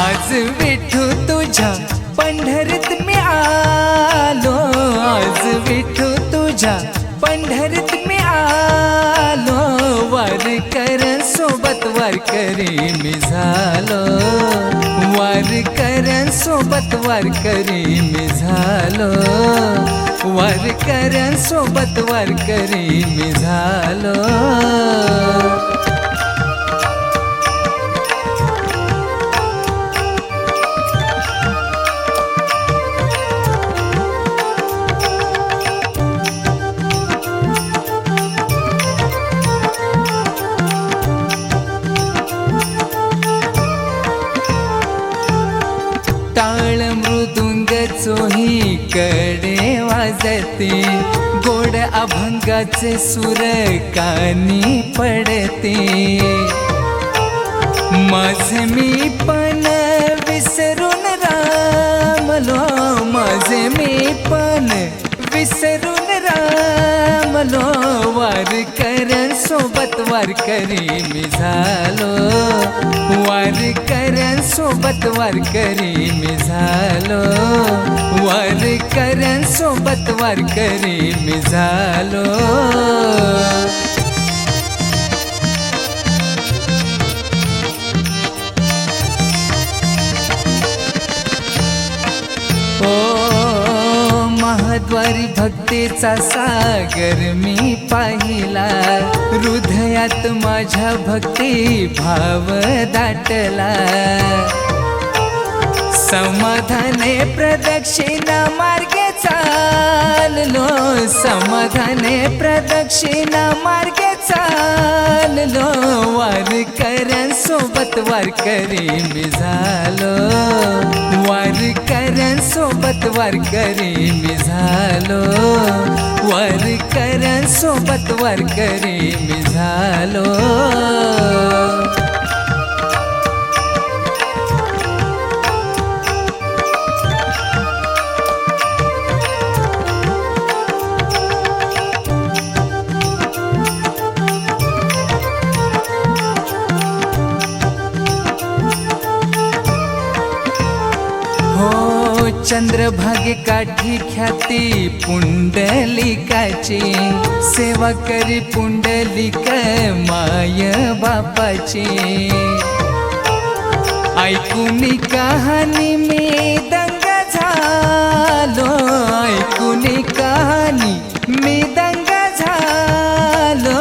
विठू तुझ्या पंढरीत मी आलो. आज विठू तुझ्या पंढरीत मी आलो. वार कर सोबत वार करी मी झालो. वर कर सोबत वार करी मी झालो. वर कर सोबत वार करी मी झालो. टाळ मृदुंग चोही कडे वाजते. गोड अभंगाचे सुर कानी पडते. माझे मी पण विसरून रामलो माझे मी पण विसरून सोबत वार करी मी झालो. वारकऱ्यांसोबत वारकरी सोबत वार करी मी झालो. वारकऱ्यांसोबत वारकरी सोबत वार करी मी झालो. महाद्वारी भक्तीचा सागर मी पाहिला. हृदयात माझ्या भक्ती भाव दाटला. समाधाने प्रदक्षिणा मार्गे चाललो. समाधाने प्रदक्षिणा मार्गे चाललो. वारकऱ्यांसोबत वारकरी सोबत मी झालो. वारकरी वार मी झालो. वारकऱ्यांसोबत वारकरी करी मी झालो. चंद्रभागे काठी ख्याती पुंडलिकाची सेवा करी पुंडलिक माय बापाची. ऐकून कहाणी मी दंग झालो ऐकून कहाणी मी दंग झालो.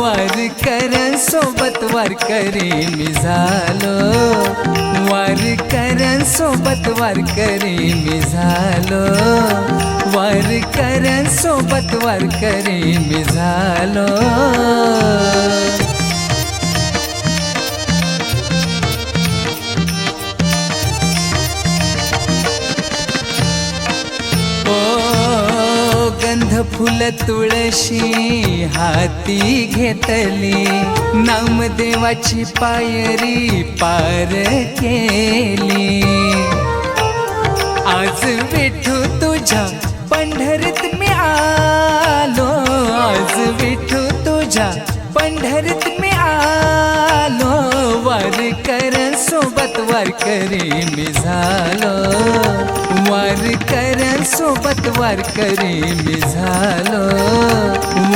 वार कर सोबत वार करी मी झालो. सोबत वार करी मी झालो. वारकऱ्यांसोबत कर वार करी मी झालो. फुल तुळशी हाती घेतली. नामदेवाची पायरी पार केली. आज विठू तुझ्या पंढरीत मी आलो. आज विठू तुझ्या पंढरीत मी आलो. वार कर सोबत वारकरी मी झालो. वार कर सोबत वार करी मी झालो.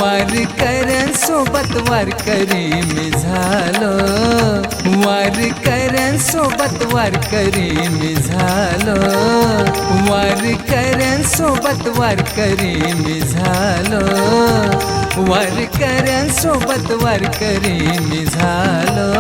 वार कर सोबत वार करी मी झालो. वार कर सोबत वार करी मी झालो. वार कर सोबत वार करी मी झालो. वार कर सोबत वार करी मी झालो.